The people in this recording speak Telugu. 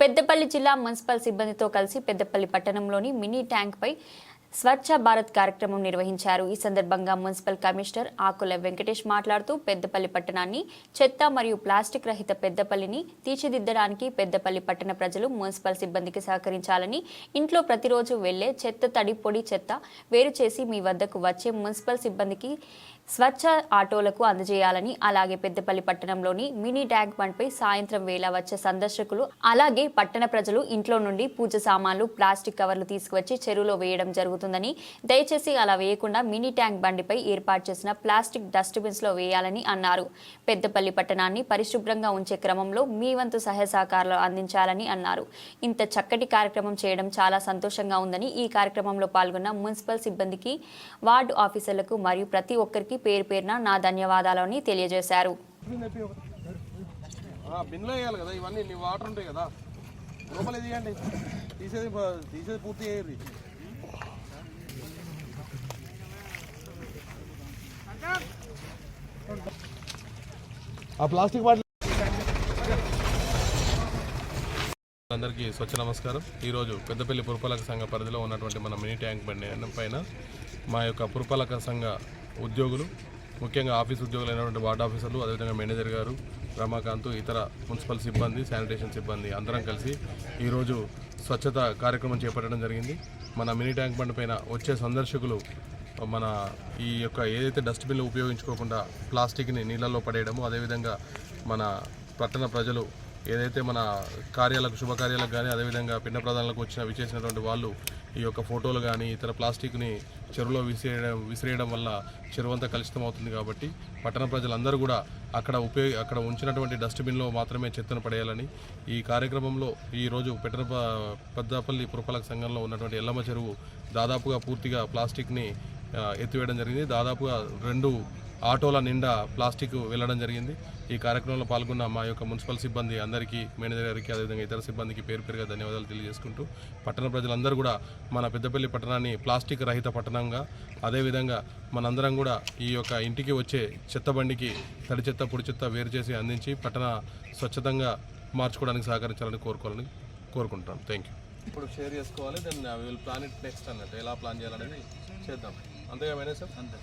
పెద్దపల్లి జిల్లా మున్సిపల్ సిబ్బందితో కలిసి పెద్దపల్లి పట్టణంలోని మినీ ట్యాంక్పై స్వచ్ఛ భారత్ కార్యక్రమం నిర్వహించారు. ఈ సందర్భంగా మున్సిపల్ కమిషనర్ ఆకుల వెంకటేష్ మాట్లాడుతూ పెద్దపల్లి పట్టణాన్ని చెత్త మరియు ప్లాస్టిక్ రహిత పెద్దపల్లిని తీర్చిదిద్దడానికి పెద్దపల్లి పట్టణ ప్రజలు మున్సిపల్ సిబ్బందికి సహకరించాలని ఇంట్లో ప్రతిరోజు వెళ్ళే చెత్త తడి పొడి చెత్త వేరు చేసి మీ వద్దకు వచ్చే మున్సిపల్ సిబ్బందికి స్వచ్ఛ ఆటోలకు అందజేయాలని అలాగే పెద్దపల్లి పట్టణంలోని మినీ ట్యాంక్ బండ్పై సాయంత్రం వేళ వచ్చే సందర్శకులు అలాగే పట్టణ ప్రజలు ఇంట్లో నుండి పూజ సామాన్లు ప్లాస్టిక్ కవర్లు తీసుకువచ్చి చెరువులో వేయడం జరుగుతుందని దయచేసి అలా వేయకుండా మినీ ట్యాంక్ బండిపై ఏర్పాటు చేసిన ప్లాస్టిక్ డస్ట్బిన్స్లో వేయాలని అన్నారు. పెద్దపల్లి పట్టణాన్ని పరిశుభ్రంగా ఉంచే క్రమంలో మీ వంతు సహాయ సహకారాలు అందించాలని అన్నారు. ఇంత చక్కటి కార్యక్రమం చేయడం చాలా సంతోషంగా ఉందని ఈ కార్యక్రమంలో పాల్గొన్న మున్సిపల్ సిబ్బందికి వార్డు ఆఫీసర్లకు మరియు ప్రతి ఒక్కరికి పేరు పేరున నా ధన్యవాదాలని తెలియజేశారు. బిన్లో వేయాలి కదా ఇవన్నీ నీ వాటర్ ఉంటాయి కదా. లోపల తీయండి. తీసేది ప- తీసేది పూర్తి చేయరు ఆ ప్లాస్టిక్ బాటిల్ అందరికీ స్వచ్ఛ నమస్కారం. ఈరోజు పెద్దపల్లి పురపాలక సంఘ పరిధిలో ఉన్నటువంటి మన మినీ ట్యాంక్ బండి పైన మా యొక్క పురపాలక సంఘ ఉద్యోగులు ముఖ్యంగా ఆఫీస్ ఉద్యోగులు అయినటువంటి వార్డ్ ఆఫీసర్లు అదేవిధంగా మేనేజర్ గారు రమాకాంత్ ఇతర మున్సిపల్ సిబ్బంది శానిటేషన్ సిబ్బంది అందరం కలిసి ఈరోజు స్వచ్ఛత కార్యక్రమం చేపట్టడం జరిగింది. మన మినీ ట్యాంక్ బండ్ పైన వచ్చే సందర్శకులు మన ఈ యొక్క ఏదైతే డస్ట్బిన్లు ఉపయోగించుకోకుండా ప్లాస్టిక్ని నీళ్ళల్లో పడేయడము అదేవిధంగా మన పట్టణ ప్రజలు ఏదైతే మన కార్యాలకు శుభకార్యాలకు కానీ అదేవిధంగా పిండ ప్రధానాలకు వచ్చిన విచేసినటువంటి వాళ్ళు ఈ యొక్క ఫోటోలు కానీ ఇతర ప్లాస్టిక్ని చెరువులో విసిరేయడం విసిరేయడం వల్ల చెరువు అంతా కలుషితం అవుతుంది కాబట్టి పట్టణ ప్రజలందరూ కూడా అక్కడ ఉపయోగ అక్కడ ఉంచినటువంటి డస్ట్బిన్లో మాత్రమే చెత్తను పడేయాలని ఈ కార్యక్రమంలో ఈరోజు పెట్టన పెద్దపల్లి పురపాలక సంఘంలో ఉన్నటువంటి ఎల్లమ్మ చెరువు దాదాపుగా పూర్తిగా ప్లాస్టిక్ని ఎత్తివేయడం జరిగింది. దాదాపుగా రెండు ఆటోల నిండా ప్లాస్టిక్ వెళ్ళడం జరిగింది. ఈ కార్యక్రమంలో పాల్గొన్న మా యొక్క మున్సిపల్ సిబ్బంది అందరికీ మేనేజర్ గారికి అదేవిధంగా ఇతర సిబ్బందికి పేరు పేరుగా ధన్యవాదాలు తెలియజేసుకుంటూ పట్టణ ప్రజలందరూ కూడా మన పెద్దపల్లి పట్టణాన్ని ప్లాస్టిక్ రహిత పట్టణంగా అదేవిధంగా మనందరం కూడా ఈ యొక్క ఇంటికి వచ్చే చెత్త బండికి తడి చెత్త పొడి చెత్త వేరు చేసి అందించి పట్టణ స్వచ్ఛతంగా మార్చుకోవడానికి సహకరించాలని కోరుకోవాలని కోరుకుంటాను థ్యాంక్ యూ ఇప్పుడు షేర్ చేసుకోవాలి then will plan it next అన్నట్టు. ఎలా ప్లాన్ చేయాలనేది చేద్దాం. అంతేగా మేనేజర్ సార్? అంతే.